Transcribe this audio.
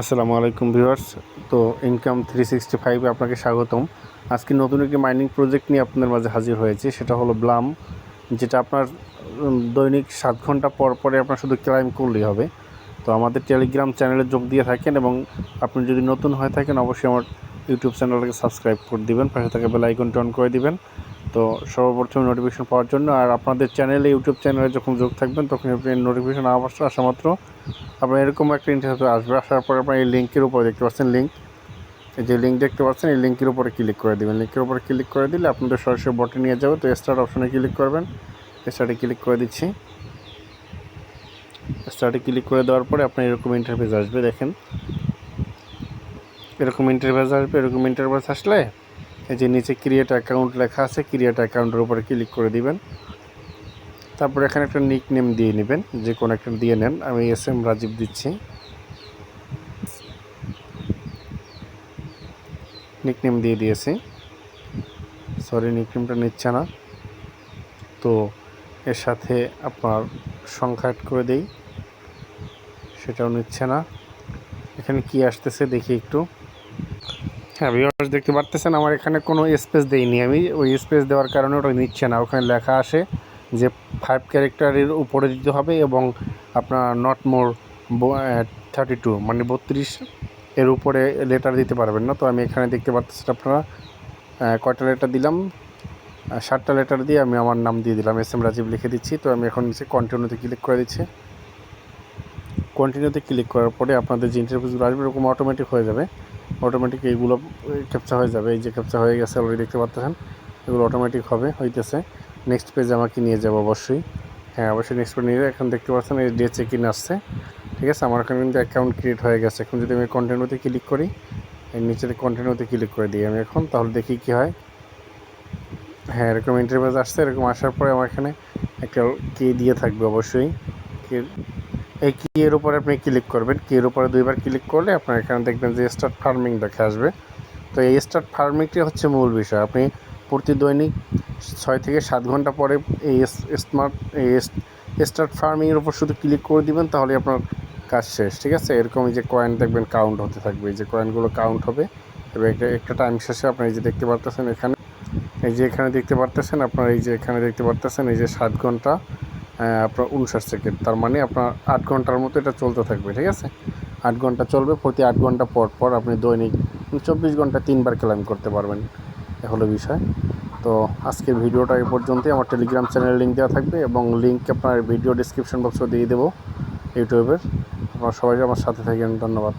আসসালামু আলাইকুম ভিউয়ার্স। তো ইনকাম থ্রি সিক্সটি ফাইভে আপনাকে স্বাগতম। আজকে নতুন একটি মাইনিং প্রজেক্ট নিয়ে আপনাদের মাঝে হাজির হয়েছে। সেটা হলো ব্লাম যেটা আপনার দৈনিক সাত ঘণ্টা পর পরে আপনার শুধু ক্লাইম করলেই হবে। তো আমাদের টেলিগ্রাম চ্যানেলে যোগ দিয়ে থাকেন এবং আপনি যদি নতুন হয়ে থাকেন, অবশ্যই আমার ইউটিউব চ্যানেলটাকে সাবস্ক্রাইব করে দিবেন। পাশে থাকা বেল আইকনটি অন করে দিবেন। তো সর্বপ্রথম নোটিফিকেশন পাওয়ার জন্য আর আপনাদের চ্যানেলে ইউটিউব চ্যানেলে যখন যোগ থাকবেন, তখন আপনি নোটিফিকেশন আসা আসা মাত্র আপনার এরকম একটা ইন্টারভিউ আসবে। আসার পরে আপনার এই লিঙ্কের উপরে দেখতে পাচ্ছেন লিঙ্ক এই যে লিঙ্ক দেখতে পাচ্ছেন, এই লিঙ্কের উপরে ক্লিক করে দেবেন। লিঙ্কের উপরে ক্লিক করে দিলে আপনাদের সরাসরি বটে নিয়ে যাবে। তো স্টার্ট অপশনে ক্লিক করবেন। স্টার্টে ক্লিক করে দিচ্ছি। স্টার্টে ক্লিক করে দেওয়ার পরে আপনার এরকম ইন্টারভিউ আসবে, দেখেন। এরকম ইন্টারভিউ আসবে, এরকম ইন্টারভিউ আসলে এই যে নিচে ক্রিয়েট অ্যাকাউন্ট লেখা আছে ক্রিয়েট অ্যাকাউন্টের উপরে ক্লিক করে দিবেন। তারপর এখানে একটা নিক নেম দিয়ে নেবেন, যে কোনো একটা দিয়ে নেন। আমি এস এম রাজীব দিচ্ছি। নিক নেম দিয়ে দিয়েছি। সরি নিক নেমটা নিচ্ছে না। তো এর সাথে আপনার সংখ্যা অ্যাড করে দেই। সেটাও নিচ্ছে না। এখানে কি আসতেছে দেখি একটু। হ্যাঁ ভিউয়ার্স দেখতে পারতেছেন, আমার এখানে কোনো স্পেস দেইনি আমি। ওই স্পেস দেওয়ার কারণে ওটা নিচ্ছে না। ওখানে লেখা আসে যে ফাইভ ক্যারেক্টারের উপরে দিতে হবে এবং আপনার নট মোর থার্টি টু মানে বত্রিশ এর উপরে লেটার দিতে পারবেন না। তো আমি এখানে দেখতে পাচ্ছি আপনারা কয়টা লেটার দিলাম? সাতটা লেটার দিয়ে আমি আমার নাম দিয়ে দিলাম। এস এম রাজীব লিখে দিচ্ছি। তো আমি এখন নিচে কন্টিনিউতে ক্লিক করে দিচ্ছি। কন্টিনিউতে ক্লিক করার পরে আপনাদের যে ইন্টারভিউগুলো আসবে, এরকম অটোমেটিক হয়ে যাবে। অটোমেটিক এইগুলো ক্যাপচা হয়ে যাবে। এই যে ক্যাপচা হয়ে গেছে অলরেডি দেখতে পাচ্ছেন, এগুলো অটোমেটিক হবে, হইতেছে। নেক্সট পেজে আমাকে নিয়ে যাব অবশ্যই। হ্যাঁ অবশ্যই নেক্সট পেজ নিয়ে। এখন দেখতে পাচ্ছেন, এই ডে চেক ইন আসছে। ঠিক আছে, আমার এখানে কিন্তু অ্যাকাউন্ট ক্রিয়েট হয়ে গেছে। এখন যদি আমি কন্টিনিউতে ক্লিক করি এই নিচেতে কন্টিনিউতে ক্লিক করে দিই আমি এখন, তাহলে দেখি কি হয়। হ্যাঁ এরকম ইন্টারভিউ আসছে, এরকম আসার পরে আমার এখানে একটা কে দিয়ে থাকবে অবশ্যই। কে- এই কি এর উপরে আপনি ক্লিক করবেন। কি এর উপরে দুইবার ক্লিক করলে আপনার এখানে দেখবেন যে স্টার্ট ফার্মিং দেখে আসবে। তো এই স্টার্ট ফার্মিংটি হচ্ছে মূল বিষয়। আপনি প্রতি দৈনিক ছয় থেকে সাত ঘণ্টা পরে এই স্মার্ট এই স্টার্ট ফার্মিংয়ের উপর শুধু ক্লিক করে দিবেন, তাহলে আপনার কাজ শেষ, ঠিক আছে? এরকম যে কয়েন দেখবেন কাউন্ট হতে থাকবে। এই যে কয়েনগুলো কাউন্ট হবে এবং একটা একটা টাইম শেষে আপনার এই যে দেখতে পারতেছেন এখানে। এই যে এখানে দেখতে পারতেছেন, আপনার এই যে এখানে দেখতে পারতেছেন, এই যে সাত ঘণ্টা। আপনার উনষাট সেকেন্ড তার মানে আপনার আট ঘণ্টার মতো এটা চলতে থাকবে, ঠিক আছে? আট ঘণ্টা চলবে, প্রতি আট ঘণ্টা পর পর আপনি দৈনিক চব্বিশ ঘণ্টা তিনবার ক্লাইম করতে পারবেন। এ হলো বিষয়। তো আজকের ভিডিওটা এ পর্যন্তই। আমার টেলিগ্রাম চ্যানেল লিঙ্ক দেওয়া থাকবে এবং লিঙ্ক আপনার ভিডিও ডিসক্রিপশন বক্সে দিয়ে দেবো ইউটিউবের আপনারা সবাই আমার সাথে থাকেন। ধন্যবাদ।